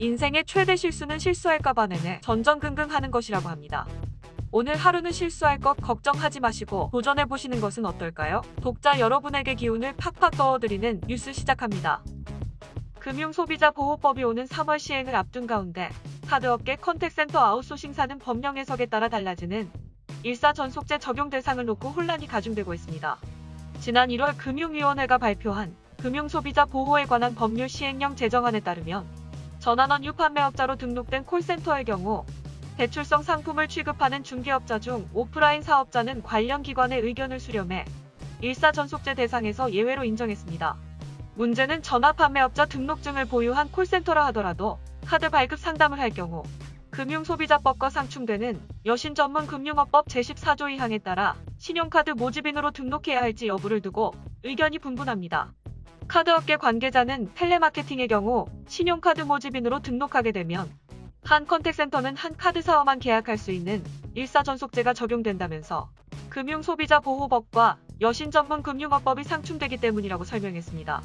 인생의 최대 실수는 실수할까봐 내내 전전긍긍 하는 것이라고 합니다. 오늘 하루는 실수할 것 걱정하지 마시고 도전해보시는 것은 어떨까요? 독자 여러분에게 기운을 팍팍 넣어드리는 뉴스 시작합니다. 금융소비자보호법이 오는 3월 시행을 앞둔 가운데 카드업계 컨택센터 아웃소싱사는 법령 해석에 따라 달라지는 일사전속제 적용 대상을 놓고 혼란이 가중되고 있습니다. 지난 1월 금융위원회가 발표한 금융소비자 보호에 관한 법률 시행령 제정안에 따르면 전환원 유 판매업자로 등록된 콜센터의 경우 대출성 상품을 취급하는 중개업자 중 오프라인 사업자는 관련 기관의 의견을 수렴해 일사전속제 대상에서 예외로 인정했습니다. 문제는 전화 판매업자 등록증을 보유한 콜센터라 하더라도 카드 발급 상담을 할 경우 금융소비자법과 상충되는 여신 전문 금융업법 제14조 2항에 따라 신용카드 모집인으로 등록해야 할지 여부를 두고 의견이 분분합니다. 카드업계 관계자는 텔레마케팅의 경우 신용카드 모집인으로 등록하게 되면 한 컨택센터는 한 카드사와만 계약할 수 있는 일사전속제가 적용된다면서 금융소비자보호법과 여신전문금융업법이 상충되기 때문이라고 설명했습니다.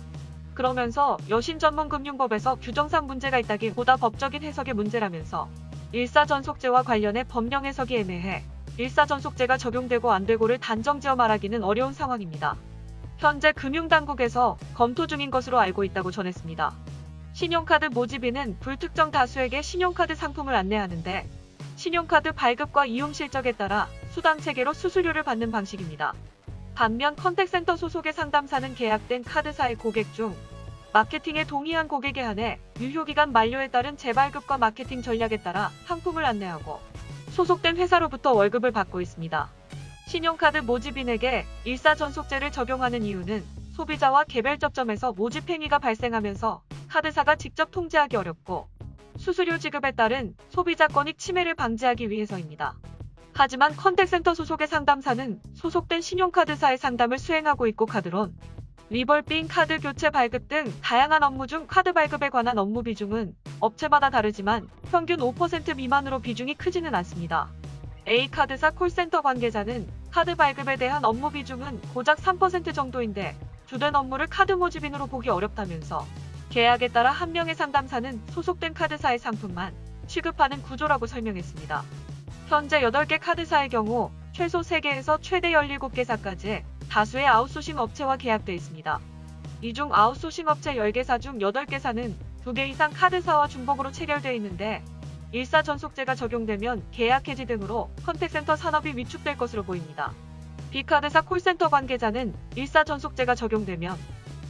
그러면서 여신전문금융법에서 규정상 문제가 있다기보다 법적인 해석의 문제라면서 일사전속제와 관련해 법령 해석이 애매해 일사전속제가 적용되고 안 되고를 단정지어 말하기는 어려운 상황입니다. 현재 금융당국에서 검토 중인 것으로 알고 있다고 전했습니다. 신용카드 모집인은 불특정 다수에게 신용카드 상품을 안내하는데 신용카드 발급과 이용 실적에 따라 수당 체계로 수수료를 받는 방식입니다. 반면 컨택센터 소속의 상담사는 계약된 카드사의 고객 중 마케팅에 동의한 고객에 한해 유효기간 만료에 따른 재발급과 마케팅 전략에 따라 상품을 안내하고 소속된 회사로부터 월급을 받고 있습니다. 신용카드 모집인에게 일사전속제를 적용하는 이유는 소비자와 개별 접점에서 모집 행위가 발생하면서 카드사가 직접 통제하기 어렵고 수수료 지급에 따른 소비자 권익 침해를 방지하기 위해서입니다. 하지만 컨택센터 소속의 상담사는 소속된 신용카드사의 상담을 수행하고 있고 카드론, 리볼빙 카드 교체 발급 등 다양한 업무 중 카드 발급에 관한 업무 비중은 업체마다 다르지만 평균 5% 미만으로 비중이 크지는 않습니다. A카드사 콜센터 관계자는 카드 발급에 대한 업무 비중은 고작 3% 정도인데 주된 업무를 카드 모집인으로 보기 어렵다면서 계약에 따라 한 명의 상담사는 소속된 카드사의 상품만 취급하는 구조라고 설명했습니다. 현재 8개 카드사의 경우 최소 3개에서 최대 17개사까지 다수의 아웃소싱 업체와 계약돼 있습니다. 이 중 아웃소싱 업체 10개사 중 8개사는 2개 이상 카드사와 중복으로 체결돼 있는데 일사전속제가 적용되면 계약 해지 등으로 컨택센터 산업이 위축될 것으로 보입니다. B카드사 콜센터 관계자는 일사전속제가 적용되면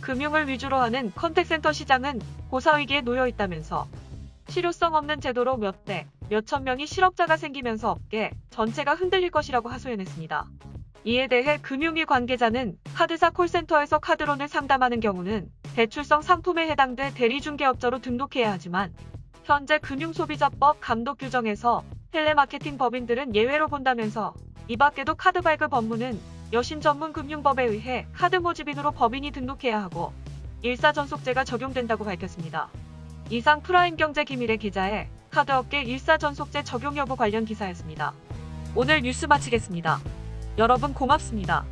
금융을 위주로 하는 컨택센터 시장은 고사위기에 놓여 있다면서 실효성 없는 제도로 몇 대, 몇천 명이 실업자가 생기면서 업계 전체가 흔들릴 것이라고 하소연했습니다. 이에 대해 금융위 관계자는 카드사 콜센터에서 카드론을 상담하는 경우는 대출성 상품에 해당돼 대리중개업자로 등록해야 하지만 현재 금융소비자법 감독 규정에서 텔레마케팅 법인들은 예외로 본다면서 이 밖에도 카드 발급 업무는 여신 전문 금융법에 의해 카드 모집인으로 법인이 등록해야 하고 일사전속제가 적용된다고 밝혔습니다. 이상 프라임 경제 기밀의 기자의 카드업계 일사전속제 적용 여부 관련 기사였습니다. 오늘 뉴스 마치겠습니다. 여러분 고맙습니다.